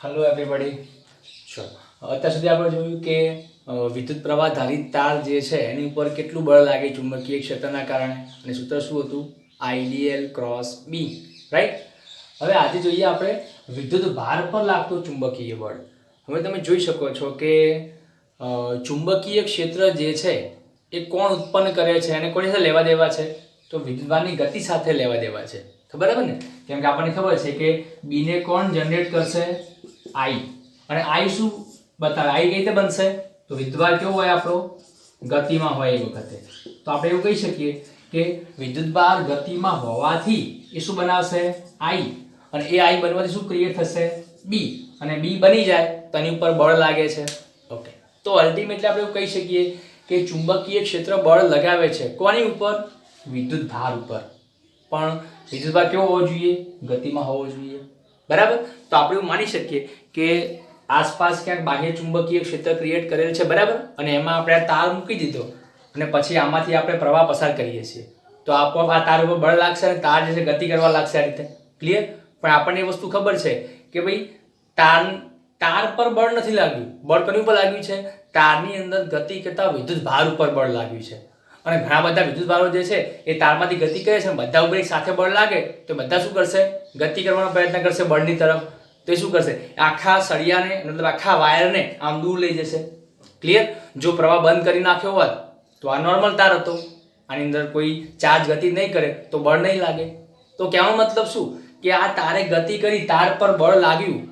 Hello everybody છો અત્યાર સુધી આપણે જોયું કે વિદ્યુત પ્રવાહ ધારિત તાર જે છે એની ઉપર કેટલું બળ લાગે ચુંબકીય ક્ષેત્રના કારણે? અને સૂત્ર શું હતું? આઈડીએલ ક્રોસ બી રાઈટ હવે આજે જોઈએ આપણે વિદ્યુત ભાર પર લાગતું ચુંબકીય બળ. હવે તમે જોઈ શકો છો કે ચુંબકીય ક્ષેત્ર જે છે એ કોણ ઉત્પન્ન કરે છે અને કોની સાથે લેવા દેવા છે? તો વિદ્યુતભારની ગતિ સાથે લેવા દેવા છે. બરાબર ને? કેમ કે આપણને ખબર છે કે બીને કોણ જનરેટ કરશે? આઈ. અને આઈ શું બતાવે? આઈ કઈ રીતે બનશે? તો વિદ્યુતભાર કેવો હોય આપણો? ગતિમાં હોય એ વખતે. તો આપણે એવું કહી શકીએ કે વિદ્યુતભાર ગતિમાં હોવાથી એ શું બનાવશે? આઈ. અને એ આઈ બનવાથી શું ક્રિએટ થશે? બી. અને બી બની જાય, તો એની ઉપર બળ લાગે છે. ઓકે તો અલ્ટિમેટલી આપણે એવું કહી શકીએ કે ચુંબકીય ક્ષેત્ર બળ લગાવે છે કોની ઉપર? વિદ્યુત ભાર ઉપર. પણ વિદ્યુતભાર કેવો હોવો જોઈએ? ગતિમાં હોવો જોઈએ. બરાબર? તો આપણે એવું માની શકીએ કે આસપાસ ક્યાંક બાહ્ય ચુંબકીય ક્ષેત્ર ક્રિએટ કરેલ છે, બરાબર? અને એમાં આપણે આ તાર મૂકી દીધો. અને પછી આમાંથી આપણે પ્રવાહ પસાર કરીએ છીએ. તો આપોઆપ આ તાર ઉપર બળ લાગશે અને તાર જે છે ગતિ કરવા લાગશે આ રીતે. ક્લિયર પણ આપણને એ વસ્તુ ખબર છે કે ભાઈ, તાર તાર પર બળ નથી લાગ્યું. બળ કોની ઉપર લાગ્યું છે? તારની અંદર ગતિ કરતા વિદ્યુત ભાર ઉપર બળ લાગ્યું છે. અને ઘણા બધા વિદ્યુત ભારો જે છે એ તારમાંથી ગતિ કરે છે અને બધા ઉપર એક સાથે બળ લાગે, તો બધા શું કરશે? ગતિ કરવાનો પ્રયત્ન કરશે બળની તરફ. તો એ શું કરશે? આખા સળિયાને, મતલબ આખા વાયરને આમ દૂર લઈ જશે. ક્લિયર જો પ્રવાહ બંધ કરી નાખ્યો હોત, તો આ નોર્મલ તાર હતો. આની અંદર કોઈ ચાર્જ ગતિ નહીં કરે, તો બળ નહીં લાગે. તો કહેવાનો મતલબ શું? કે આ તારે ગતિ કરી તાર પર બળ લાગ્યું,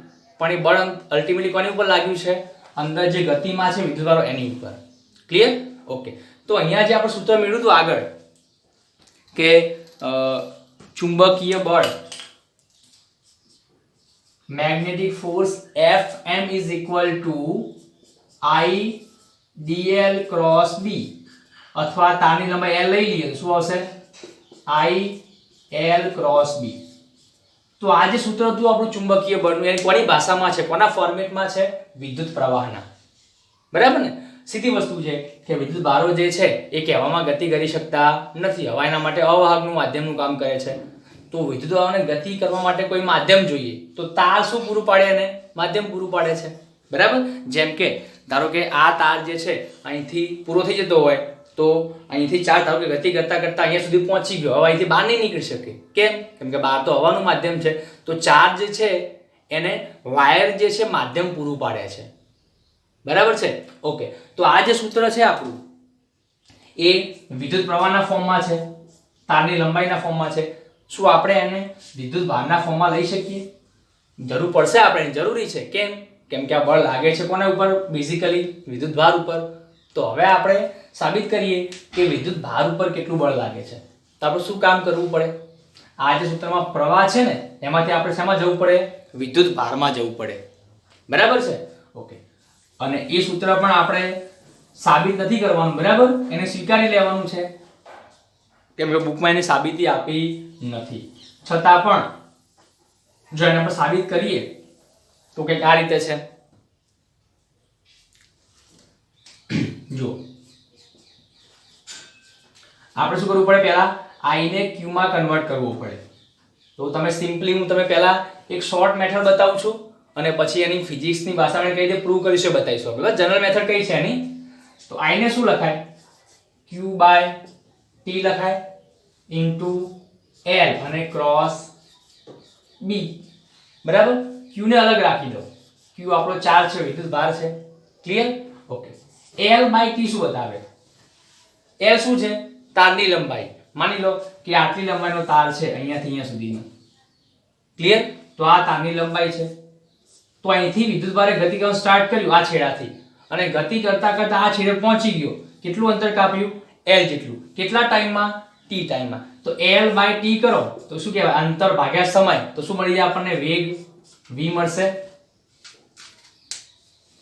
પણ એ બળ અલ્ટિમેટલી કોની ઉપર લાગ્યું છે? અંદર જે ગતિમાં છે વિદ્યુતવાળો એની ઉપર. ક્લિયર ઓકે તો અહીંયા જે આપણે સૂત્ર મેળવ્યું હતું આગળ, કે ચુંબકીય બળ magnetic force F M is equal to I DL cross B અથવા તારની લંબાઈ એલ લઈ લઈએ, શું આવશે? આઈ એલ ક્રોસ બી તો આ જે સૂત્ર હતું આપણું ચુંબકીય બળનું, એ કોની ભાષામાં છે? કોના ફોર્મેટમાં છે? વિદ્યુત પ્રવાહના. બરાબર ને? સીધી વસ્તુ છે કે વિદ્યુત બારો જે છે એ કહેવામાં ગતિ કરી શકતા નથી. હવા એના માટે અવાહકનું માધ્યમનું કામ કરે છે. તો વિદ્યુત ભારોને ગતિ કરવા માટે કોઈ માધ્યમ જોઈએ તો તાર શું પૂરું પાડે એને? માધ્યમ પૂરું પાડે છે. બરાબર? જેમ કે ધારો કે આ તાર જે છે અહીંથી પૂરો થઈ જતો હોય તો અહીંથી ચાર, ધારો કે ગતિ કરતા કરતા અહીંયા સુધી પહોંચી ગયો. હવે અહીંથી બહાર નહીં નીકળી શકે. કેમ? કેમ કે બહાર તો હવાનું માધ્યમ છે. તો ચાર જે છે એને વાયર જે છે માધ્યમ પૂરું પાડે છે. બરાબર છે? ઓકે. તો આ જે સૂત્ર છે આપણું, એ વિદ્યુત પ્રવાહના ફોર્મમાં છે, તારની લંબાઈના ફોર્મમાં છે. શું આપણે એને વિદ્યુત ભારના ફોર્મમાં લઈ શકીએ? જરૂર પડશે આપણે, જરૂરી છે. કેમ? કેમ કે આ બળ લાગે છે કોના ઉપર? બેઝિકલી વિદ્યુત ભાર ઉપર. તો હવે આપણે સાબિત કરીએ કે વિદ્યુત ભાર ઉપર કેટલું બળ લાગે છે. તો આપણે શું કામ કરવું પડે? આ જે સૂત્રમાં પ્રવાહ છે ને, એમાંથી આપણે શેમાં જવું પડે? વિદ્યુત ભારમાં જવું પડે. બરાબર છે? ઓકે. અને એ સૂત્ર પણ આપણે સાબિત નથી કરવાનું, બરાબર? એને સ્વીકારી લેવાનું છે. કેમ કે બુકમાં એની સાબિતી આપી નથી. છતાં પણ, જો એને આપણે સાબિત કરીએ, તો કંઈક આ રીતે છે. જો. આપણે શું કરવું પડે પહેલા? આઈ ને ક્યુ કન્વર્ટ કરવું પડે. તો તમે સિમ્પલી હું તમે પહેલા એક શોર્ટ મેથડ બતાવું છું. અને પછી એની ફિઝિક્સની ભાષામાં કઈ રીતે પ્રૂવ કરીશું બતાવીશું આપણે. જનરલ મેથડ કઈ છે એની? તો આઈને શું લખાય? ક્યુ બાય ટી લખાય ઇન્ટુ એલ અને ક્રોસ બી બરાબર? ક્યુને અલગ રાખી દો. ક્યુ આપણો ચાર્જ છે, વિદ્યુત ભાર છે. Clear okay L by T શું બતાવે? એલ શું છે? તારની લંબાઈ. માની લો કે આટલી લંબાઈનો તાર છે અહીંયાથી અહીંયા સુધીનો. ક્લિયર તો આ તારની લંબાઈ છે. તો અહીંથી વિદ્યુતભારે ગતિ કરવાનું સ્ટાર્ટ કર્યું આ છેડાથી. અને ગતિ કરતા કરતા આ છેડે પહોંચી ગયો. કેટલું અંતર કાપ્યું? એલ જેટલું. કેટલા ટાઈમમાં? ટી ટાઈમમાં. તો એલ બાય ટી કરો. તો શું કહેવાય? અંતર ભાગ્યા સમય. તો શું મળી જાય આપણને? વેગ વી મળશે.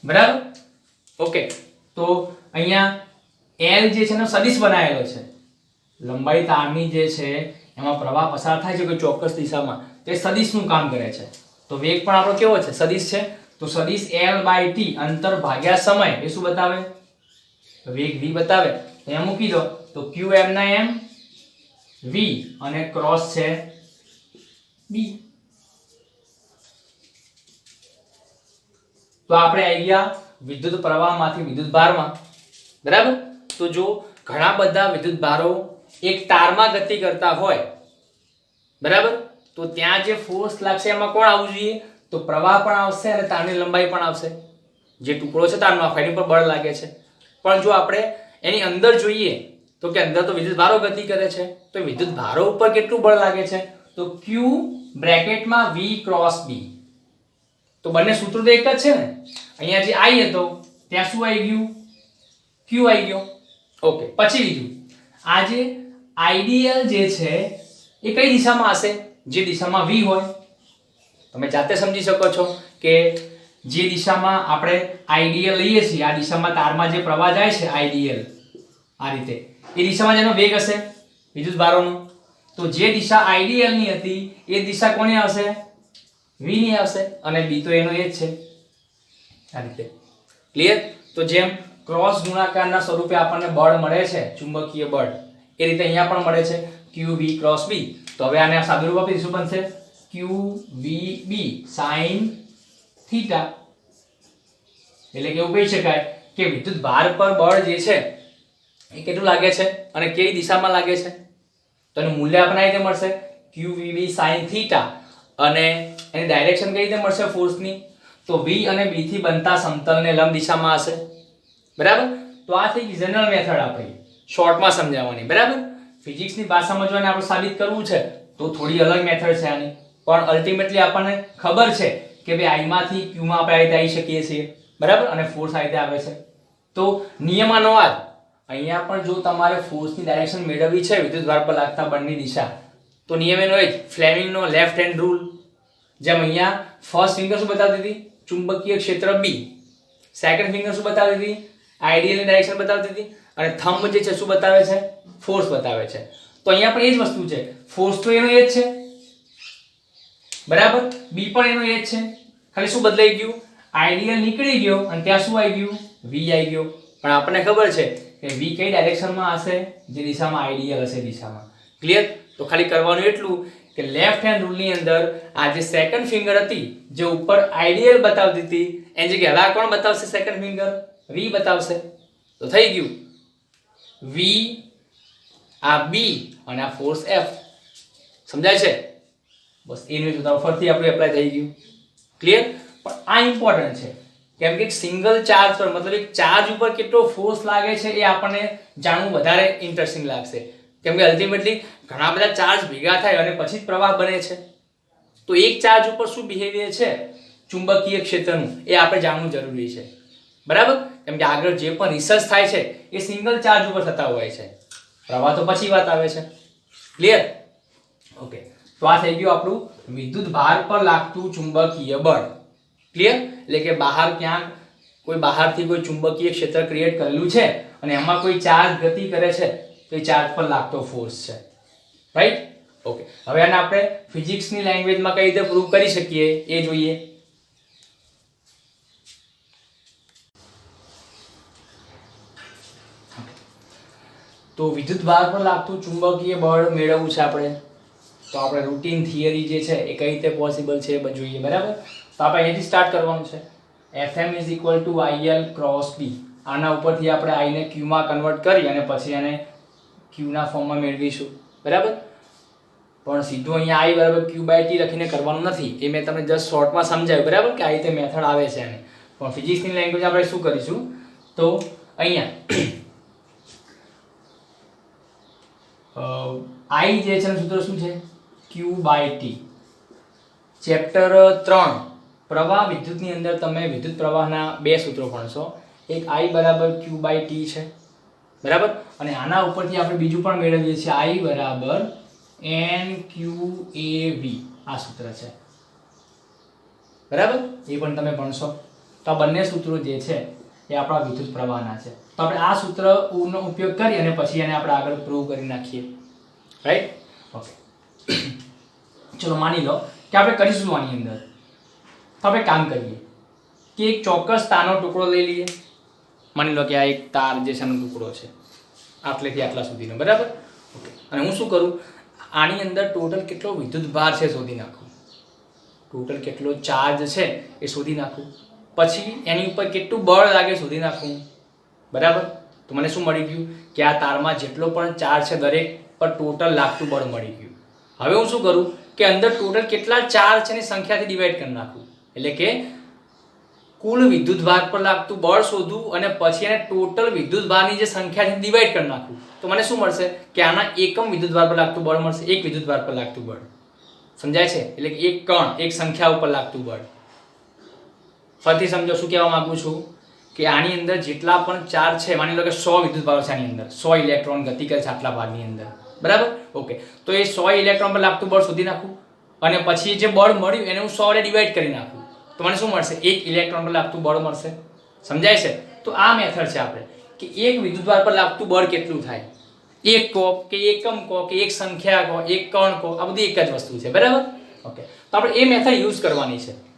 બરાબર? ઓકે તો અહીંયા એલ જે છે એનો સદિશ બનાવેલો છે. લંબાઈ તારની જે છે, એમાં પ્રવાહ પસાર થાય છે કોઈ ચોક્કસ દિશામાં. તે સદિશનું કામ કરે છે. તો વેગ પણ આપણો કેવો છે? સદિશ છે. તો સદિશ l બાય t અંતર ભાગ્યા સમય. એ શું બતાવે? વેગ v બતાવે. એમ મૂકી દો. તો ક્યુ m ના એમ v અને ક્રોસ છે b. તો આપણે આવી ગયા વિદ્યુત પ્રવાહમાંથી વિદ્યુત ભારમાં. બરાબર? તો જો ઘણા બધા વિદ્યુત ભારો એક તારમાં ગતિ કરતા હોય. બરાબર? તો ત્યાં જે ફોર્સ લાગશે, એમાં કોણ આવવું જોઈએ? તો પ્રવાહ પણ આવશે અને તારની લંબાઈ પણ આવશે. જે ટુકડો છે તારનો આખો એની પર બળ લાગે છે. પણ જો આપણે એની અંદર જોઈએ, તો કે અંદર તો વિદ્યુત ભારો ગતિ કરે છે, તો વિદ્યુત ભારો ઉપર કેટલું બળ લાગે છે? તો ક્યુ બ્રેકેટમાં વી ક્રોસ બી તો બંને સૂત્રો તો એક જ છે ને? અહીંયા જે આઈ હતો, ત્યાં શું આવી ગયું? ક્યુ આવી ગયો. ઓકે પછી બીજું. આ જે આઈડીએલ જે છે, એ કઈ દિશામાં હશે? જે દિશામાં વી હોય, તમે જાતે સમજી શકો છો કે જે દિશામાં આપણે આઈડીએલ લઈએ છીએ, આ દિશામાં તારમાં જે પ્રવાહ જાય છે આઈડીએલ આ રીતે. એ દિશામાં જેનો વેગ હશે. વિદ્યુત ભારોનો તો જે દિશા આઈડીએલની હતી, એ દિશા કોની આવશે? વીની આવશે. અને બી તો એનો એ જ છે. આ રીતે. ક્લિયર તો જેમ ક્રોસ ગુણાકારના સ્વરૂપે આપણને બળ મળે છે, ચુંબકીય બળ, એ રીતે અહીંયા પણ મળે છે. Q V cross B. તો હવે આને સાદુરૂપ આપી શું બનશે બી સાઈન થીટા. એટલે કે એવું કહી શકાય કે વિદ્યુત ભાર પર બળ જે છે એ કેટલું લાગે છે અને કઈ દિશામાં લાગે છે? તો એનું મૂલ્ય આપણને રીતે મળશે ક્યુવી બી સાઈન થીટા. અને એની ડાયરેક્શન કઈ રીતે મળશે ફોર્સની? તો વી અને બી થી બનતા સમતલને લંબ દિશામાં હશે. બરાબર? તો આ થઈ જનરલ મેથડ આપણી. શોર્ટમાં સમજાવવાની. બરાબર? ફિઝિક્સની જો એને આપણે સાબિત કરવું છે, તો થોડી અલગ મેથડ છે આની. પણ અલ્ટિમેટલી આપણને ખબર છે કે ભાઈ આઈ માંથી ક્યુ માં આપણે આ રીતે આવી શકીએ છીએ. બરાબર? અને ફોર્સ આ રીતે આવે છે. તો નિયમાનુસાર અહીંયા પણ જો તમારે ફોર્સની ડાયરેક્શન મેળવવી છે વિદ્યુત દ્વાર પર લાગતા બળની દિશા, તો નિયમ એનો એ જ. ફ્લેમિંગનો લેફ્ટ હેન્ડ રૂલ જેમ અહીંયા ફર્સ્ટ ફિંગર શું બતાવતી હતી ચુંબકીય ક્ષેત્ર બી સેકન્ડ ફિંગર શું બતાવતી હતી આઈડિયલની ડાયરેક્શન બતાવતી હતી અને થંબ જે છે, શું બતાવે છે? ફોર્સ બતાવે છે. તો અહીંયા પણ એ જ વસ્તુ છે. ફોર્સ તો એનો એ જ છે. બરાબર? બી પણ એનો એ જ છે. ખાલી શું બદલાઈ ગયું? આઈડિયલ નીકળી ગયો અને ત્યાં શું આવી ગયું? વી આવી ગયો. પણ આપણને ખબર છે કે વી કઈ ડાયરેક્શનમાં હશે? જે દિશામાં આઈડિયલ હશે દિશામાં. ક્લિયર તો ખાલી કરવાનું એટલું કે લેફ્ટ હેન્ડ રૂલની અંદર આ જે સેકન્ડ ફિંગર હતી, જે ઉપર આઈડિયલ બતાવતી હતી, એની જગ્યાએ હવે આ કોણ બતાવશે સેકન્ડ ફિંગર વી બતાવશે. તો થઈ ગયું. વી આ બી અને આ ફોર્સ એફ સમજાય છે? બસ એનું તમારું ફરીથી આપણે એપ્લાય થઈ ગયું. ક્લિયર પણ આ ઇમ્પોર્ટન્ટ છે. કેમ કે સિંગલ ચાર્જ પર, મતલબ એક ચાર્જ ઉપર કેટલો ફોર્સ લાગે છે એ આપણને જાણવું વધારે ઇન્ટરેસ્ટિંગ લાગશે. કેમ કે અલ્ટિમેટલી ઘણા બધા ચાર્જ ભેગા થાય અને પછી જ પ્રવાહ બને છે. તો એક ચાર્જ ઉપર શું બિહેવિયર છે? ચુંબકીય ક્ષેત્રનું. એ આપણે જાણવું જરૂરી છે. બરાબર? કેમ કે આગળ જે પણ રિસર્ચ થાય છે, એ સિંગલ ચાર્જ ઉપર થતા હોય છે. પ્રવાહ તો પછી વાત આવે છે. ક્લિયર ઓકે તો આ થઈ ગયું આપણું વિદ્યુત ભાર પર લાગતું ચુંબકીય બળ. ક્લિયર એટલે કે બહાર ક્યાંક કોઈ બહારથી કોઈ ચુંબકીય ક્ષેત્ર ક્રિએટ કરેલું છે અને એમાં કોઈ ચાર્જ ગતિ કરે છે, તો એ ચાર્જ પર લાગતો ફોર્સ છે. રાઈટ ઓકે હવે આને આપણે ફિઝિક્સની લેંગ્વેજમાં કઈ રીતે પ્રૂવ કરી શકીએ? એ જોઈએ. તો વિદ્યુત ભાર પર લાગતું, ચુંબકીય બળ મેળવવું છે આપણે. તો આપણે રૂટીન થિયરી જે છે એ કઈ રીતે પોસિબલ છે એ જોઈએ, બરાબર? તો આપણે અહીંયાથી સ્ટાર્ટ કરવાનું છે. FM is equal to IL cross B આના ઉપરથી આપણે આઈને ક્યુમાં કન્વર્ટ કરી અને પછી એને ક્યુના ફોર્મમાં મેળવીશું. બરાબર? પણ સીધું અહીંયા આઈ બરાબર ક્યુ બાય ટી લખીને કરવાનું નથી. એ મેં તમને જસ્ટ શોર્ટમાં સમજાવ્યું, બરાબર? કે આ રીતે મેથડ આવે છે એને. પણ ફિઝિક્સની લેંગ્વેજ આપણે શું કરીશું? તો અહીંયા આઈ જે છે સૂત્ર શું છે? ક્યુ બાય ટી ચેપ્ટર ત્રણ. પ્રવાહ વિદ્યુતની અંદર તમે વિદ્યુત પ્રવાહના બે સૂત્રો ભણશો. એક આઈ બરાબર ક્યુ બાય ટી છે. બરાબર? અને આના ઉપરથી આપણે બીજું પણ મેળવીએ છીએ. આઈ બરાબર એન ક્યુ એ વી આ સૂત્ર છે. બરાબર? એ પણ તમે ભણશો. તો આ બંને સૂત્રો જે છે એ આપણા વિદ્યુત પ્રવાહના છે. તો આપણે આ સૂત્ર નો ઉપયોગ કરી અને પછી એને આપણે આગળ પ્રૂવ કરી નાખીએ. રાઈટ ઓકે ચલો માની લો કે આપણે કરીશું આની અંદર. તો આપણે કામ કરીએ. કે એક ચોક્કસ તારનો ટુકડો લઈ લઈએ. માની લો કે આ એક તાર જે છે ટુકડો છે. આટલેથી આટલા સુધીનો, બરાબર? ઓકે અને હું શું કરું? આની અંદર ટોટલ કેટલો વિદ્યુત ભાર છે શોધી નાખું. ટોટલ કેટલો ચાર્જ છે એ શોધી નાખું. પછી એની ઉપર કેટલું બળ લાગે શોધી નાખવું? બરાબર? તો મને શું મળી ગયું? કે આ તારમાં જેટલો પણ ચાર્જ છે દરેક પર ટોટલ લાગતું બળ મળી ગયું. હવે હું શું કરું? કે અંદર ટોટલ કેટલા ચાર્જ છે એની સંખ્યાથી ડિવાઈડ કરી નાખું. એટલે કે કુલ વિદ્યુત ભાર પર લાગતું બળ શોધું અને પછી એને ટોટલ વિદ્યુત ભારની જે સંખ્યાથી ડિવાઈડ કરી નાખું. તો મને શું મળશે? કે આના એકમ વિદ્યુત ભાર પર લાગતું બળ મળશે. એક વિદ્યુત ભાર પર લાગતું બળ. સમજાય છે? એટલે કે એક કણ, એક સંખ્યા ઉપર લાગતું બળ. ફરીથી સમજો શું કહેવા માગું છું કે આની અંદર જેટલા પણ ચાર્જ છે, માની લો કે સો વિદ્યુત ભાર છે આની અંદર, સો ઇલેક્ટ્રોન ગતિ કરે છે આટલા ભાગની અંદર. બરાબર? ઓકે. તો એ સો ઇલેક્ટ્રોન પર લાગતું બળ શોધી નાખું અને પછી જે બળ મળ્યું એને હું સો વડે ડિવાઈડ કરી નાખું. તો મને શું મળશે? એક ઇલેક્ટ્રોન પર લાગતું બળ મળશે. સમજાય છે? તો આ મેથડ છે આપણે. કે એક વિદ્યુતભાર પર લાગતું બળ કેટલું થાય? એક કહો કે એકમ કહો કે એક સંખ્યા કહો એક કણ કહો આ બધી એક જ વસ્તુ છે. બરાબર? ઓકે. તો આપણે એ મેથડ યુઝ કરવાની છે.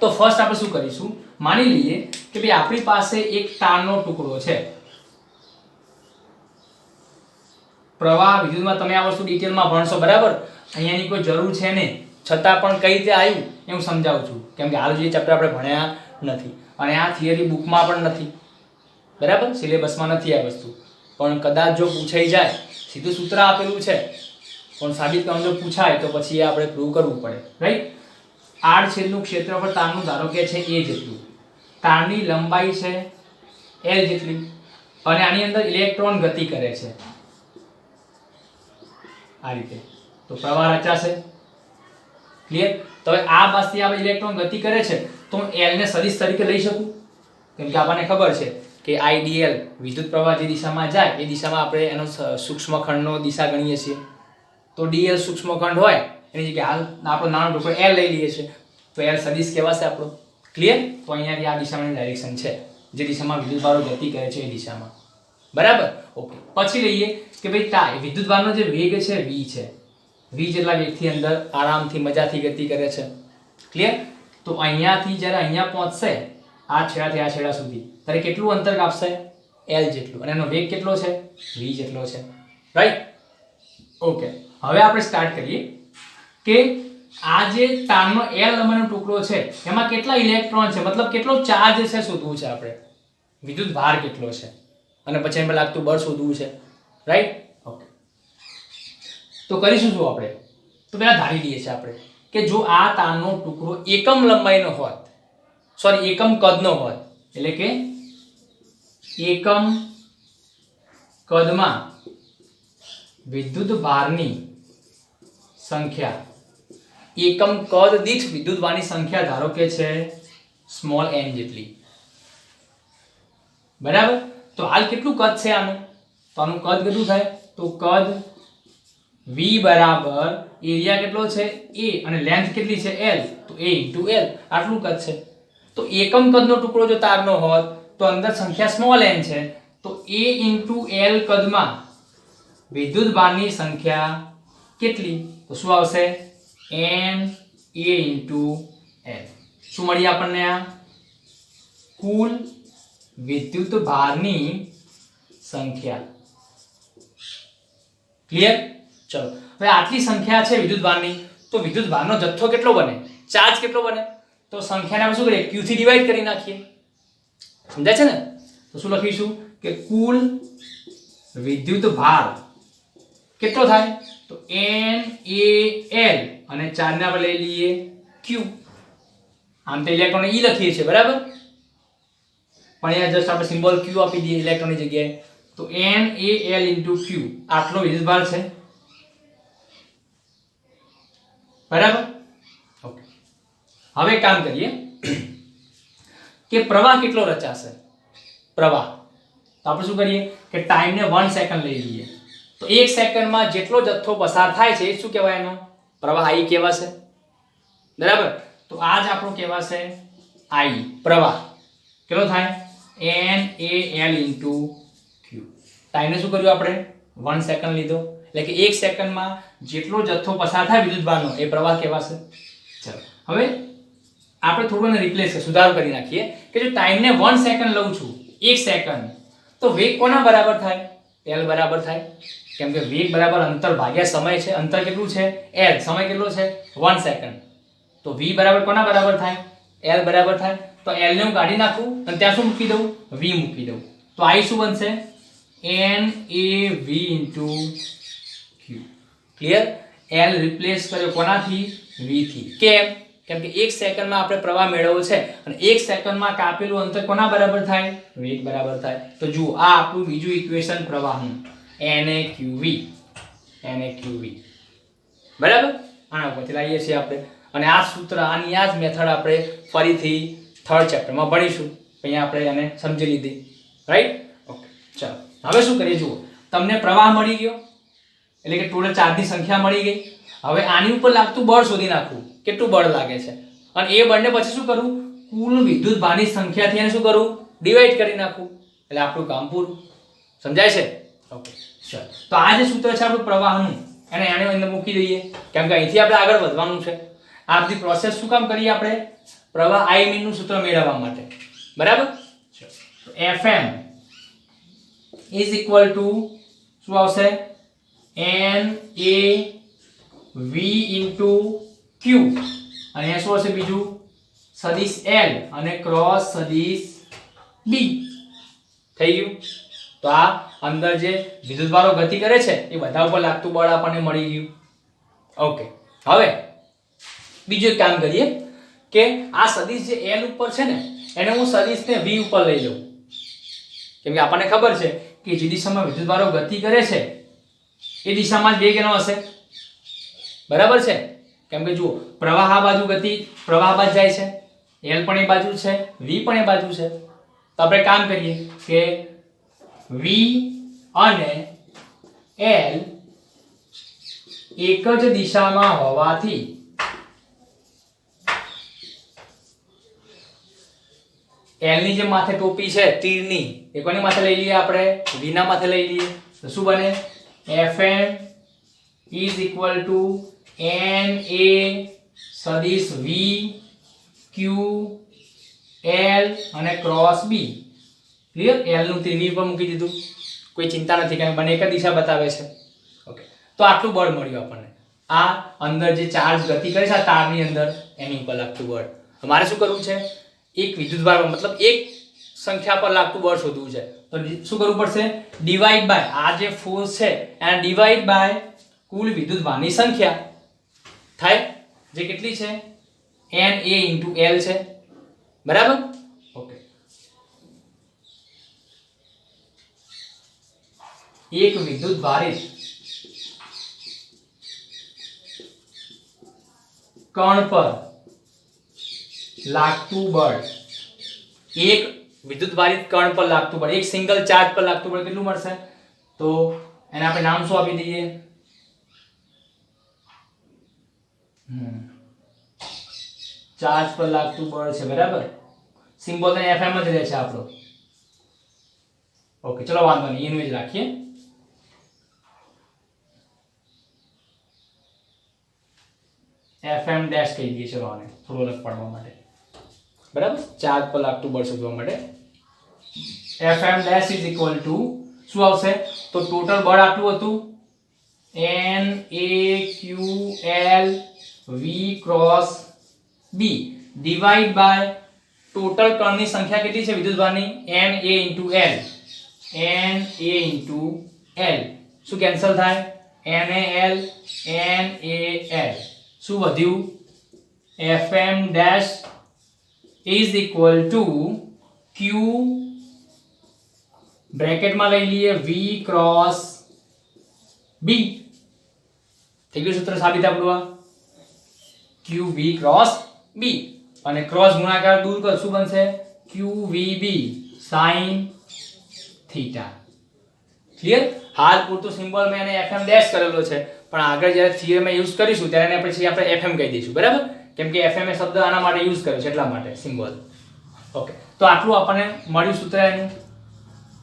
તો ફર્સ્ટ આપણે શું કરીશું? માની લઈએ કે ભાઈ આપણી પાસે એક તારનો ટુકડો છે. પ્રવાહ, વિદ્યુતમાં તમે આ વસ્તુ ડિટેલમાં ભણશો, બરાબર? અહીંયાની કોઈ જરૂર છે નહીં. છતાં પણ કઈ રીતે આવ્યું એ હું સમજાવું છું. કેમ કે હાલ જે ચેપ્ટર આપણે ભણ્યા નથી. અને આ થિયરી બુકમાં પણ નથી. બરાબર? સિલેબસમાં નથી આ વસ્તુ. પણ કદાચ જો પૂછાઈ જાય, સીધું સૂત્ર આપેલું છે. પણ સાબિત કરવાનું જો પૂછાય, તો પછી આપણે પ્રૂવ કરવું પડે. રાઈટ આડ છેદનું ક્ષેત્રફળ તારનું ધારો કે છે એ જેટલું. તારની લંબાઈ છે એલ જેટલી અને આની અંદર ઇલેક્ટ્રોન ગતિ કરે છે. આ રીતે. તો પ્રવાહ રચાશે. ક્લિયર તો આ પાસેથી આપણે ઇલેક્ટ્રોન ગતિ કરે છે, તો હું એલને સદિશ તરીકે લઈ શકું? કેમ કે આપણને ખબર છે કે આઈડીએલ વિદ્યુત પ્રવાહ જે દિશામાં જાય, એ દિશામાં આપણે એનો સૂક્ષ્મ ખંડનો દિશા ગણીએ છીએ. તો ડીએલ સૂક્ષ્મ ખંડ હોય એની જગ્યાએ હાલ આપણો નાનો ટુકડો એલ લઈ લઈએ છીએ. તો એલ સદિશ કહેવાશે આપણો. ક્લિયર તો અહીંયાથી આ દિશામાં ડાયરેક્શન છે. જે દિશામાં વિદ્યુતભારો ગતિ કરે છે એ દિશામાં. બરાબર? ઓકે પછી લઈએ કે ભાઈ તા વિદ્યુતભારનો જે વેગ છે વી છે. વી જેટલા વેગથી અંદર આરામથી, મજાથી ગતિ કરે છે. ક્લિયર તો અહીંયાથી જ્યારે અહીંયા પહોંચશે, આ છેડાથી આ છેડા સુધી, ત્યારે કેટલું અંતર કાપશે? એલ જેટલું. અને એનો વેગ કેટલો છે? વી જેટલો છે. રાઈટ ઓકે હવે આપણે સ્ટાર્ટ કરીએ. કે આ જે તારનો એલ નંબરનો ટુકડો છે, એમાં કેટલા ઇલેક્ટ્રોન છે? મતલબ કેટલો ચાર્જ છે શોધવું છે આપણે? વિદ્યુત ભાર કેટલો છે? અને પછી એમ લાગતું બળ શોધવું છે. રાઈટ ઓકે તો કરીશું શું આપણે? તો પહેલાં ધારી લઈએ છીએ આપણે કે જો આ તારનો ટુકડો એકમ લંબાઈનો હોત સોરી એકમ કદનો હોત, એટલે કે એકમ કદમાં વિદ્યુત ભારની સંખ્યા એકમ કદ દીઠ વિદ્યુત ભારની સંખ્યા ધારો કે છે સ્મોલ એન જેટલી. બરાબર? તો હાલ કેટલું કદ છે આનું? તો આનું કદ કેટલું થાય? તો કદ વી બરાબર એરિયા કેટલો છે? એ અને લેન્થ કેટલી છે? એલ તો એ ઇન્ટુ એલ આટલું કદ છે. તો એકમ કદનો ટુકડો જો તારનો હોત, તો અંદર સંખ્યા સ્મોલ એન છે. તો એ ઇન્ટુ એલ કદમાં વિદ્યુત બારની સંખ્યા કેટલી? તો શું આવશે? N A into l. શું મળી આપણને આ? કુલ વિદ્યુત ભારની સંખ્યા. ક્લિયર ચલો. હવે આટલી સંખ્યા છે વિદ્યુત ભારની, તો વિદ્યુત ભારનો જથ્થો કેટલો બને? ચાર્જ કેટલો બને? તો સંખ્યાને આપણે શું કરીએ? ક્યુ થી ડિવાઈડ કરી નાખીએ. સમજાય છે ને? તો શું લખીશું? કે કુલ વિદ્યુત ભાર કેટલો થાય? તો n a l. અને ચાર્જને આપણે લઈ લઈએ q. આમ તો ઇલેક્ટ્રોન e લખીએ છીએ બરાબર? પણ અહીંયા જસ્ટ આપણે સિમ્બોલ q આપી દઈએ ઇલેક્ટ્રોનની જગ્યાએ. તો n a l into q. આટલો વિદ્યુતભાર છે. બરાબર? ઓકે હવે કામ કરીએ. કે પ્રવાહ કેટલો રચાશે? પ્રવાહ. તો આપણે શું કરીએ? કે ટાઈમને વન સેકન્ડ લઈ લઈએ. તો એક સેકન્ડમાં જેટલો જથ્થો પસાર થાય છે, એ શું કહેવાય એનો? પ્રવાહ આઈ કહેવાશે. બરાબર? તો આ જ આપણો કહેવાશે આઈ, પ્રવાહ. કેટલો થાય? N A L into Q ટાઈમને શું કર્યું આપણે? વન સેકન્ડ લીધો. એટલે કે એક સેકન્ડમાં જેટલો જથ્થો પસાર થાય વિદ્યુતભારનો એ પ્રવાહ કહેવાશે. ચલો. હવે આપણે થોડું રિપ્લેસ સુધારો કરી નાખીએ કે જો ટાઈમને વન સેકન્ડ લઉં છું, એક સેકન્ડ તો વેગ કોના બરાબર થાય? એલ બરાબર થાય. કેમ કે વેગ બરાબર અંતર ભાગ્યા સમય છે. અંતર કેટલું છે? એલ સમય કેટલો છે? વન સેકન્ડ તો વી બરાબર કોના બરાબર થાય? એલ બરાબર થાય. તો એલને હું કાઢી નાખું અને ત્યાં શું મૂકી દઉં? વી મૂકી દઉં. તો આઈ શું બનશે? N A V into Q clear L replace કર્યો કોનાથી? વીથી કેમ? કેમ કે એક સેકન્ડમાં આપણે પ્રવાહ મેળવવો છે અને એક સેકન્ડમાં કાપેલું અંતર કોના બરાબર થાય? વેગ બરાબર થાય. તો જુઓ, આ આપણું બીજું ઇક્વેશન પ્રવાહનું. NaQV NaQV બરાબર? આના ઉપરથી લાવીએ છીએ આપણે. અને આ સૂત્ર આની આ જ મેથડ આપણે ફરીથી થર્ડ ચેપ્ટરમાં ભણીશું. અહીંયા આપણે એને સમજી લીધી. રાઈટ ઓકે ચાલો. હવે શું કરીએ? જુઓ. તમને પ્રવાહ મળી ગયો. એટલે કે ટોટલ ચારની સંખ્યા મળી ગઈ. હવે આની ઉપર લાગતું બળ શોધી નાખવું. કેટલું બળ લાગે છે? અને એ બળને પછી શું કરવું? કુલ વિદ્યુત ભારની સંખ્યાથી એને શું કરવું? ડિવાઈડ કરી નાખવું. એટલે આપણું કામ પૂરું. સમજાય છે? ઓકે તો આ જે સૂત્ર છે આપણું પ્રવાહનું એને એને અંદર મૂકી દઈએ. કેમ કે અહીંથી આપણે આગળ વધવાનું છે. આ બધી પ્રોસેસ શું કામ કરીએ આપણે? પ્રવાહ આઈ મીનનું સૂત્ર મેળવવા માટે. બરાબર? F FM is equal to શું આવશે? N A V into Q અને અહીંયા શું હશે બીજું? સદિશ એલ અને ક્રોસ સદિશ બી થઈ ગયું? તો આ અંદર જે વિદ્યુતભારો ગતિ કરે છે, એ બધા ઉપર લાગતું બળ આપણને મળી ગયું. ઓકે હવે, બીજું એક કામ કરીએ કે આ સદિશ જે એલ ઉપર છે ને, એને હું સદિશને વી ઉપર લઈ લઉં. કેમ કે આપણને ખબર છે કે જે દિશામાં વિદ્યુતભારો ગતિ કરે છે, એ દિશામાં જ વેગ એનો હશે? બરાબર છે? કેમ કે જુઓ, પ્રવાહ આ બાજુ ગતિ, પ્રવાહ બાજુ જાય છે. એલ પણ એ બાજુ છે વી પણ એ બાજુ છે. તો આપણે કામ કરીએ કે વી અને એલ એક જ દિશામાં હોવાથી એલની જે માથે ટોપી છે, તીરની, એ કોની માથે લઈ લઈએ આપણે? વીના માથે લઈ લઈએ. તો શું બને? F N is equal to N A સદીશ વી ક્યુ એલ અને ક્રોસ b. ક્લિયરનું તીર પર મૂકી દીધું. કોઈ ચિંતા નથી, કારણ મને એક જ દિશા બતાવે છે. ઓકે તો આટલું બળ મળ્યું આપણને. આ અંદર જે ચાર્જ ગતિ કરે છે, આ તારની અંદર, એની ઉપર લાગતું બળ. મારે શું કરવું છે? એક વિદ્યુતભાર મતલબ એક સંખ્યા પર લાગતું બળ શોધવું છે. તો શું કરવું પડશે? ડિવાઈડ બાય આ જે ફોર્સ છે, એને ડિવાઈડ બાય કુલ વિદ્યુતભારની સંખ્યા. થાય? જે કેટલી છે? એન એ ઇન્ટુ એલ છે. બરાબર ઓકે એક વિદ્યુત ભારિત કણ પર લાગતું બળ. એક વિદ્યુત ભારિત કણ પર લાગતું બળ. એક સિંગલ ચાર્જ પર લાગતું બળ કેટલું મળશે? તો એને આપણે નામ શું આપી દઈએ? ચાર્જ પર લાગતું બળ છે, બરાબર? સિમ્બોલ તો એફએમ જ રહે છે આપણો. ઓકે, ચલો વાંધો નહીં, એનું જ રાખીએ. એફએમ ડેશ કહી દઈએ ચલો આને થોડું અલગ પાડવા માટે. બરાબર? ચાર્જ પર લાગતું બળ શોધવા માટે. FM dash is equal to શું આવશે? તો ટોટલ બળ આટલું હતું? N A Q L V cross B divide by total કણની સંખ્યા કેટલી છે વિદ્યુતભારની? N A into L N A into L શું કેન્સલ થાય? N A L N A L શું વધ્યું? FM dash is equal to Q બ્રેકેટમાં લઈ લઈએ વી cross બી થઈ ગયું સૂત્ર સાબિત આપણું આ. ક્યુ વી ક્રોસ બી અને ક્રોસ ગુણાકાર દૂર કર, શું બનશે? Q V B sine theta clear હાલ પૂરતું સિમ્બોલ મેં એને એફએમ ડેશ કરેલો છે. પણ આગળ જ્યારે થિયરમાં યુઝ કરીશું ત્યારે એને પછી આપણે એફએમ કહી દઈશું, બરાબર? કેમ કે એફએમ એ શબ્દ આના માટે યુઝ કર્યો છે, એટલા માટે સિમ્બોલ ઓકે તો આટલું આપણને મળ્યું સૂત્ર એનું.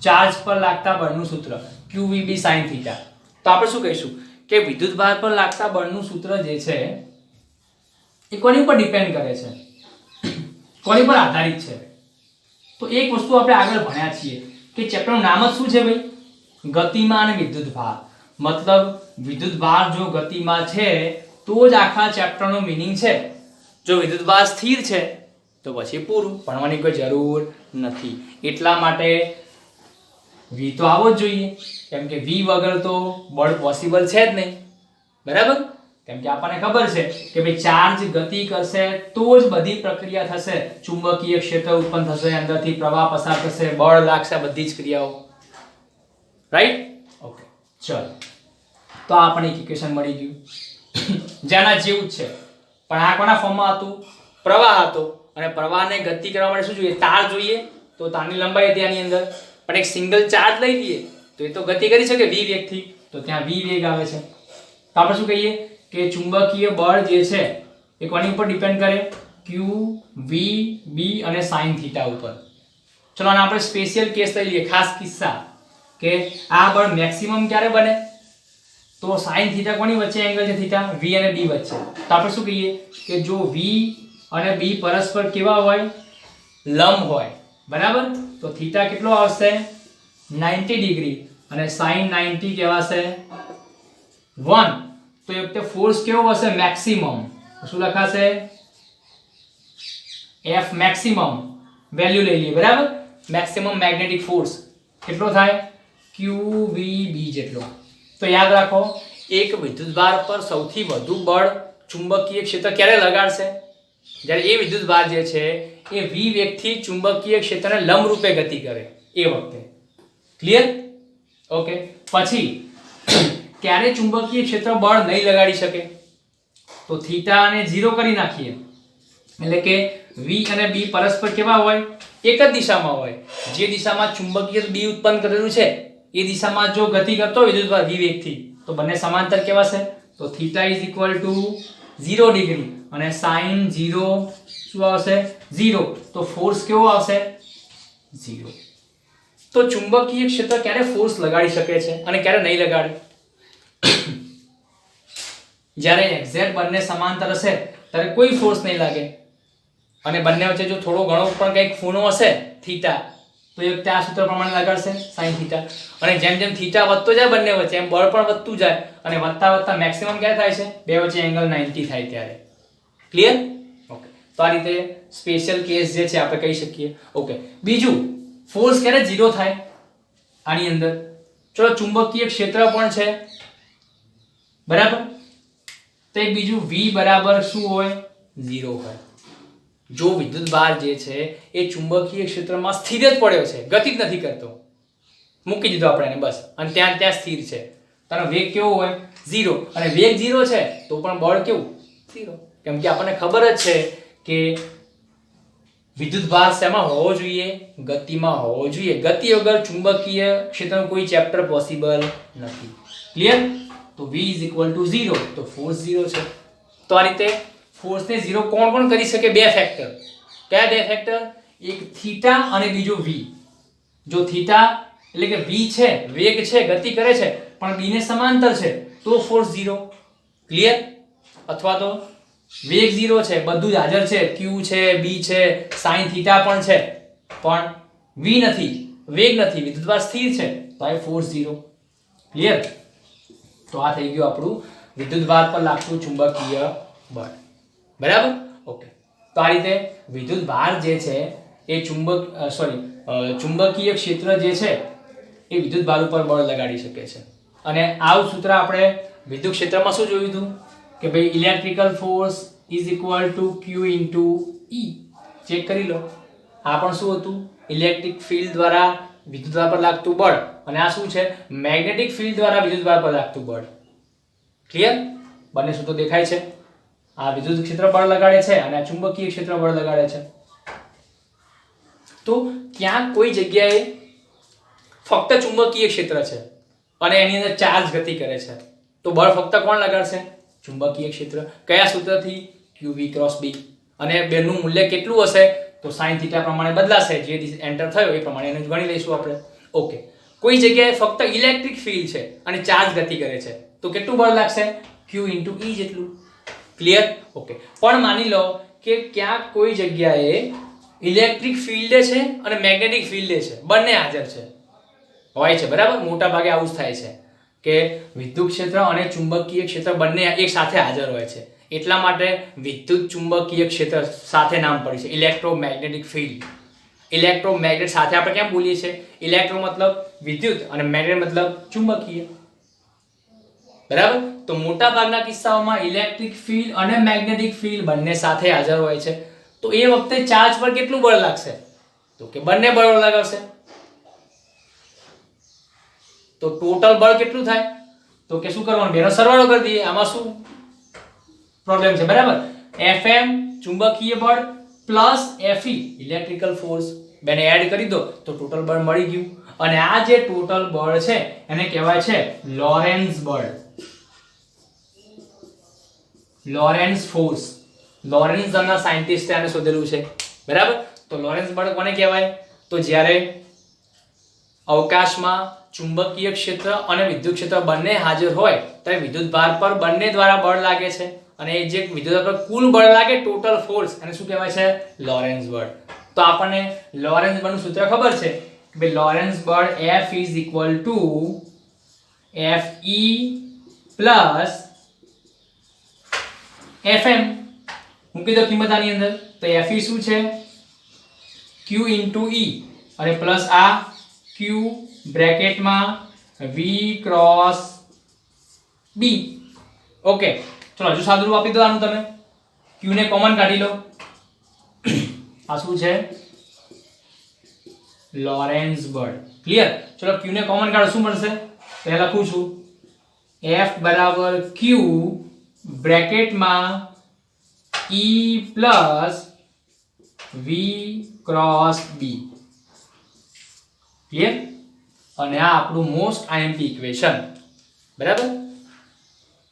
ચાર્જ પર લાગતા બળનું સૂત્ર ક્યુવીબી સાઇન થીટા તો આપણે શું કહીશું? કે વિદ્યુતભાર પર લાગતા બળનું સૂત્ર જે છે, એ કોની ઉપર ડિપેન્ડ કરે છે? કોની પર આધારિત છે? તો એક વસ્તુ આપણે આગળ ભણ્યા છીએ કે ચેપ્ટરનું નામ જ શું છે ભાઈ? ગતિમાન વિદ્યુતભાર મતલબ વિદ્યુતભાર જો ગતિમાં છે, તો જ આખા ચેપ્ટરનો મિનિંગ છે. જો વિદ્યુતભાર સ્થિર છે, તો પછી પૂરું, ભણવાની કોઈ જરૂર નથી. એટલા માટે વી તો આવો જ જોઈએ. કેમ કે વી વગર તો બળ પોસિબલ છે જ નહીં. બરાબર? કેમ કે આપણને ખબર છે કે ભાઈ ચાર્જ ગતિ કરશે, તો જ બધી પ્રક્રિયા થશે. ચુંબકીય ક્ષેત્ર ઉત્પન્ન થશે, અંદરથી પ્રવાહ પસાર થશે, બળ લાગશે બધી જ ક્રિયાઓ. રાઈટ ઓકે ચલો. તો આ આપણને ઇક્વેશન મળી ગયું. જેના જેવું જ છે. પણ આ કોના ફોર્મમાં હતું? પ્રવાહ હતો. અને પ્રવાહને ગતિ કરવા માટે શું જોઈએ? તાર જોઈએ. તો તારની લંબાઈ હતી આની અંદર. પણ એક સિંગલ ચાર્જ લઈ લઈએ, તો એ તો ગતિ કરી શકે વી વેગથી તો ત્યાં વી વેગ આવે છે. તો આપણે શું કહીએ? કે ચુંબકીય બળ જે છે, એ કોની ઉપર ડિપેન્ડ કરે? ક્યુ વી બી અને સાઇન થીટા ઉપર. ચલો અને આપણે સ્પેશિયલ કેસ લઈ લઈએ, ખાસ કિસ્સા. કે આ બળ મેક્સિમમ ક્યારે બને? તો સાઇન થીટા કોની વચ્ચે એંગલ છે થીટા વી અને બી વચ્ચે. તો આપણે શું કહીએ? કે જો વી અને બી પરસ્પર કેવા હોય? લંબ હોય. બરાબર? તો થીટા કેટલો આવશે? 90 ડિગ્રી અને સાઇન 90 કહેવાશે વન તો એ વખતે ફોર્સ કેવો હશે? મેક્સિમમ શું લખાશે? એફ મેક્સિમમ વેલ્યુ લઈ લઈએ. બરાબર? મેક્સિમમ મેગ્નેટિક ફોર્સ કેટલો થાય? ક્યુ વી બી જેટલો. તો યાદ રાખો, એક વિદ્યુતભાર પર સૌથી વધુ બળ ચુંબકીય ક્ષેત્ર ક્યારે લગાડશે? જ્યારે એ વિદ્યુતભાર જે છે, એ વી વેગથી ચુંબકીય ક્ષેત્રને લંબરૂપે ગતિ કરે એ વખતે. ક્લિયર ઓકે પછી, ક્યારે ચુંબકીય ક્ષેત્ર બળ નહીં લગાડી શકે? તો થીટાને ઝીરો કરી નાખીએ. એટલે કે વી અને બી પરસ્પર કેવા હોય? એક જ દિશામાં હોય. જે દિશામાં ચુંબકીય બી ઉત્પન્ન કરેલું છે એ દિશામાં જો ગતિ કરતો હોય વિદ્યુતભાર વી વેગથી, તો બંને સમાંતર કેવાશે તો theta is equal to zero degree અને સાઇન ઝીરો શું આવશે? ઝીરો તો ફોર્સ કેવો આવશે? ઝીરો તો ચુંબકીય ક્ષેત્ર ક્યારે ફોર્સ લગાડી શકે છે અને ક્યારે નહીં લગાડે? જ્યારે એક્ઝેક્ટ બંને સમાંતર હશે, ત્યારે કોઈ ફોર્સ નહીં લાગે. અને બંને વચ્ચે જો થોડો ઘણો પણ કંઈક ખૂણો હશે થીટા તો એ વખતે આ સૂત્ર પ્રમાણે લગાડશે સાઈન થીટા અને જેમ જેમ થીટા વધતો જાય બંને વચ્ચે, એમ બળ પણ વધતું જાય. અને વધતા વધતા મેક્સિમમ ક્યારે થાય છે? બે વચ્ચે એંગલ 90 થાય ત્યારે. ક્લિયર ઓકે તો આ રીતે સ્પેશિયલ કેસ જે છે, આપણે કહી શકીએ. ઓકે બીજું ફોર્સ ક્યારે ઝીરો થાય? આની અંદર. ચલો, ચુંબકીય ક્ષેત્ર પણ છે. બરાબર? તો એક બીજું વી બરાબર શું હોય? ઝીરો હોય. જો વિદ્યુતભાર જે છે એ ચુંબકીય ક્ષેત્રમાં સ્થિર જ પડ્યો છે. ગતિ જ નથી કરતો. મૂકી દીધો આપણે એને બસ. અને ત્યાં ત્યાં સ્થિર છે. તારો વેગ કેવો હોય? ઝીરો. અને વેગ ઝીરો છે તો પણ બળ કેવું? ઝીરો. કેમ કે આપણને ખબર જ છે કે વિદ્યુતભાર શેમાં હોવો જોઈએ? ગતિમાં હોવો જોઈએ. ગતિ વગર ચુંબકીય ક્ષેત્રનું કોઈ ચેપ્ટર પોસિબલ નથી. ક્લિયર તો v is equal to zero તો ફોર્સ ઝીરો છે. તો આ રીતે ફોર્સને ઝીરો કોણ કોણ કરી શકે? બે ફેક્ટર કયા બે ફેક્ટર એક થીટા અને બીજો v. જો થીટા એટલે કે v છે, વેગ છે, ગતિ કરે છે, પણ b ને સમાંતર છે, તો ફોર્સ ઝીરો ક્લિયર અથવા તો વેગ ઝીરો છે, બધું જ હાજર છે, q છે, b છે, sin થીટા પણ છે, પણ v નથી, વેગ નથી, વિદ્યુતભાર સ્થિર છે, તો આ ફોર્સ ઝીરો ક્લિયર તો આ થઈ ગયું આપણું વિદ્યુતભાર પર લાગતું ચુંબકીય બળ. બરાબર? ઓકે તો આ રીતે વિદ્યુત ભાર જે છે, એ ચુંબક સોરી ચુંબકીય ક્ષેત્ર જે છે, એ વિદ્યુત ભાર ઉપર બળ લગાડી શકે છે. અને આવું સૂત્ર આપણે વિદ્યુત ક્ષેત્રમાં શું જોયું હતું? કે ભાઈ electrical force is equal to Q into E check કરી લો. આ પણ શું હતું? ઇલેક્ટ્રિક ફિલ્ડ દ્વારા વિદ્યુતભાર પર લાગતું બળ. અને આ શું છે? મેગ્નેટિક ફિલ્ડ દ્વારા વિદ્યુતભાર પર લાગતું બળ. ક્લિયર બંને સૂત્રો દેખાય છે. આ વિદ્યુત ક્ષેત્ર બળ લગાડે છે અને આ ચુંબકીય ક્ષેત્ર બળ લગાડે છે. તો ત્યાં કોઈ જગ્યાએ ફક્ત ચુંબકીય ક્ષેત્ર છે અને એની અંદર ચાર્જ ગતિ કરે છે. તો બળ ફક્ત કોણ લગાડશે? ચુંબકીય ક્ષેત્ર. કયા સૂત્રથી? ક્યુવી ક્રોસ બી અને બેનું મૂલ્ય કેટલું હશે? તો સાઈન થીટા પ્રમાણે બદલાશે. જે એન્ટર થયો એ પ્રમાણે એને ગણી લઈશું આપણે. ઓકે કોઈ જગ્યાએ ફક્ત ઇલેક્ટ્રિક ફિલ્ડ છે અને ચાર્જ ગતિ કરે છે. તો કેટલું બળ લાગશે? ક્યુ ઇન્ટુ ઈ જેટલું. ક્લિયર ઓકે પણ માની લો કે ક્યાંક કોઈ જગ્યાએ ઇલેક્ટ્રિક ફિલ્ડે છે અને મેગ્નેટિક ફિલ્ડે છે. બંને હાજર છે. હોય છે, બરાબર? મોટા ભાગે આવું જ થાય છે કે વિદ્યુત ક્ષેત્ર અને ચુંબકીય ક્ષેત્ર બંને એક સાથે હાજર હોય છે. એટલા માટે વિદ્યુત ચુંબકીય ક્ષેત્ર સાથે નામ પડ્યું છે. ઇલેક્ટ્રોમેગ્નેટિક ફિલ્ડ ઇલેક્ટ્રોમેગ્નેટ સાથે આપણે કેમ બોલીએ છીએ? ઇલેક્ટ્રો મતલબ વિદ્યુત અને મેગ્નેટ મતલબ ચુંબકીય. બરાબર? તો મોટા ભાગના કિસ્સાઓમાં ઇલેક્ટ્રિક ફિલ્ડ અને મેગ્નેટિક ફિલ્ડ બંને સાથે હાજર હોય છે. તો એ વખતે ચાર્જ પર કેટલું બળ લાગશે? તો કે બંને બળ લગાવશે. તો ટોટલ બળ કેટલું થાય? તો કે શું કરવાનું? બેનો સરવાળો કરી દઈએ. આમાં શું પ્રોબ્લેમ છે? બરાબર? Fm ચુંબકીય બળ પ્લસ એફઈ ઇલેક્ટ્રિકલ ફોર્સ બેને એડ કરી દો. તો ટોટલ બળ મળી ગયું. અને આ જે ટોટલ બળ છે, એને કહેવાય છે લોરેન્સ બળ. લોરેન્સ ફોર્સ લોરેન્સ નામના સાયન્ટિસ્ટે આને શોધેલું છે. બરાબર? તો લોરેન્સ બળ કોને કહેવાય? તો જ્યારે અવકાશમાં ચુંબકીય ક્ષેત્ર અને વિદ્યુત ક્ષેત્ર બંને હાજર હોય, ત્યારે વિદ્યુત ભાર પર બંને દ્વારા બળ લાગે છે. અને એ જે વિદ્યુત પર કુલ બળ લાગે ટોટલ ફોર્સ એને શું કહેવાય છે? લોરેન્સ બળ. તો આપણને લોરેન્સ બળનું સૂત્ર ખબર છે? કે લોરેન્સ બળ F is equal to F E plus FM મૂકી દો કિંમત આની અંદર. તો એફ શું છે? ક્યુ ઇન્ટુ ઈ અને પ્લસ આ ક્યુ બ્રેકેટમાં વી ક્રોસ બી ઓકે ચલો, હજુ સાદુરૂપ આપી દો આનું તમે. ક્યુને કોમન કાઢી લો. આ શું છે? લોરેન્સ બર્ડ ક્લિયર ચલો ક્યુને કોમન કાઢો. શું મળશે? તો લખું છું. એફ બરાબર Q બ્રેકેટમાં E plus V cross B clear અને આ આપણું મોસ્ટ આઈએમપી ઇક્વેશન બરાબર?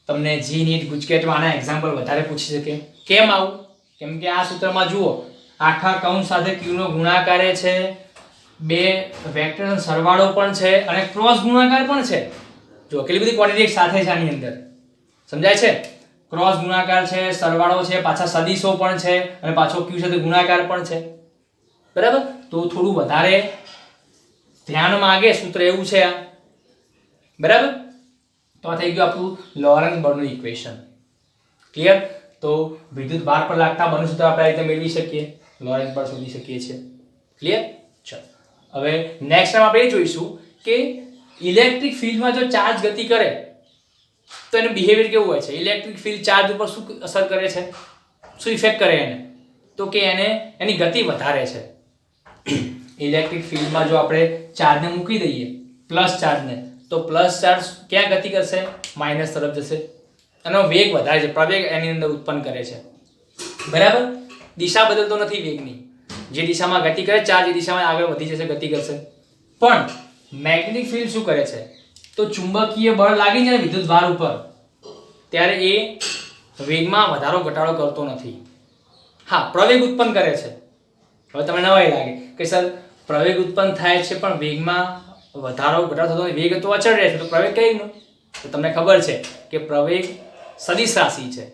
તમને જી નીટ ગુજકેટમાં આના એક્ઝામ્પલ વધારે પૂછી શકે. કેમ આવું? કેમ કે આ સૂત્રમાં જુઓ, આખા કૌંસ સાથે ક્યુનો ગુણાકાર છે, બે વેક્ટરનો સરવાળો પણ છે અને ક્રોસ ગુણાકાર પણ છે. જો કેટલી બધી ક્વોન્ટિટી સાથે છે આની અંદર. સમજાય છે? ક્રોસ ગુણાકાર છે, સરવાળો છે, પાછા સદીશો પણ છે અને પાછો ક્યુ છે તે ગુણાકાર પણ છે. બરાબર? તો થોડું વધારે ધ્યાન માંગે સૂત્ર એવું છે આ. બરાબર? તો આ થઈ ગયું આપણું લોરેન્સ બળનું ઇક્વેશન. ક્લિયર તો વિદ્યુત ભાર પર લાગતા બળનું સૂત્ર આપણે રીતે મેળવી શકીએ. લોરેન્સ બળ શોધી શકીએ છીએ. ક્લિયર ચલો. હવે નેક્સ્ટ ટાઈમ આપણે એ જોઈશું કે ઇલેક્ટ્રિક ફિલ્ડમાં જો ચાર્જ ગતિ કરે તો એનું બિહેવિયર કેવું હોય છે? ઇલેક્ટ્રિક ફિલ્ડ ચાર્જ ઉપર શું અસર કરે છે? શું ઇફેક્ટ કરે એને? તો કે એને, એની ગતિ વધારે છે. ઇલેક્ટ્રિક ફિલ્ડમાં જો આપણે ચાર્જને મૂકી દઈએ પ્લસ ચાર્જને તો પ્લસ ચાર્જ ક્યાં ગતિ કરશે? માઇનસ તરફ જશે. એનો વેગ વધારે છે. પ્રવેગ એની અંદર ઉત્પન્ન કરે છે. બરાબર? દિશા બદલતો નથી વેગની. જે દિશામાં ગતિ કરે ચાર્જ એ દિશામાં આગળ વધી જશે, ગતિ કરશે. પણ મેગ્નેટિક ફિલ્ડ શું કરે છે? તો ચુંબકીય બળ લાગી ને વિદ્યુત ભાર ઉપર, ત્યારે એ વેગમાં વધારો ઘટાડો કરતો નથી. હા, પ્રવેગ ઉત્પન્ન કરે છે. હવે તમને નવાઈ લાગે કે સર, પ્રવેગ ઉત્પન્ન થાય છે પણ વેગમાં વધારો ઘટાડો થતો વેગ તો અચળ રહે છે, તો પ્રવેગ કઈનો તો તમને ખબર છે કે પ્રવેગ સદિશ રાશિ છે.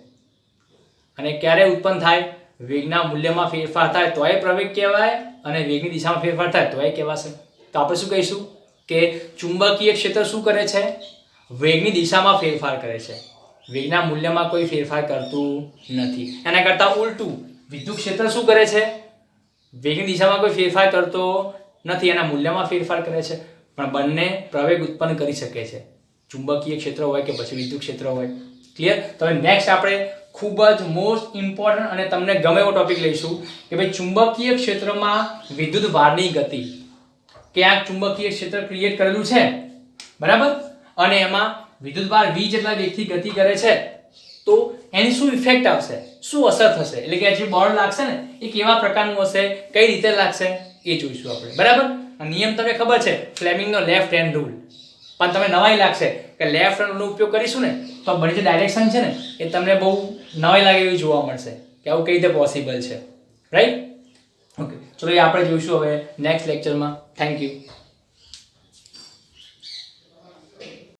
અને ક્યારે ઉત્પન્ન થાય? વેગના મૂલ્યમાં ફેરફાર થાય, તોય પ્રવેગ કહેવાય અને વેગની દિશામાં ફેરફાર થાય, તોય કહેવાશે. તો આપણે શું કહીશું? કે ચુંબકીય ક્ષેત્ર શું કરે છે? વેગની દિશામાં ફેરફાર કરે છે. વેગના મૂલ્યમાં કોઈ ફેરફાર કરતું નથી. એના કરતાં ઉલટું, વિદ્યુત ક્ષેત્ર શું કરે છે? વેગની દિશામાં કોઈ ફેરફાર કરતો નથી, એના મૂલ્યમાં ફેરફાર કરે છે. પણ બંને પ્રવેગ ઉત્પન્ન કરી શકે છે. ચુંબકીય ક્ષેત્ર હોય કે પછી વિદ્યુત ક્ષેત્ર હોય. ક્લિયર તો નેક્સ્ટ આપણે ખૂબ જ મોસ્ટ ઇમ્પોર્ટન્ટ અને તમને ગમે એવો ટોપિક લઈશું કે ભાઈ ચુંબકીય ક્ષેત્રમાં વિદ્યુત ભારની ગતિ ક્યાંક ચુંબકીય ક્ષેત્ર ક્રિએટ કરેલું છે. બરાબર? અને એમાં વિદ્યુત વી જેટલા વેગથી ગતિ કરે છે, તો એની શું ઇફેક્ટ આવશે? શું અસર થશે? એટલે કે જે બળ લાગશે ને, એ કેવા પ્રકારનું હશે? કઈ રીતે લાગશે? એ જોઈશું આપણે. બરાબર? નિયમ તમને ખબર છે ફ્લેમિંગનો લેફ્ટ હેન્ડ રૂલ પણ તમે નવાઈ લાગશે કે લેફ્ટ હેન્ડનો ઉપયોગ કરીશું ને, તો બધી જે ડાયરેક્શન છે ને, એ તમને બહુ નવાઈ લાગે એવી જોવા મળશે કે આવું કઈ રીતે પોસિબલ છે. રાઈટ ચલો એ આપણે જોઈશું હવે નેક્સ્ટ લેક્ચરમાં થેન્ક યુ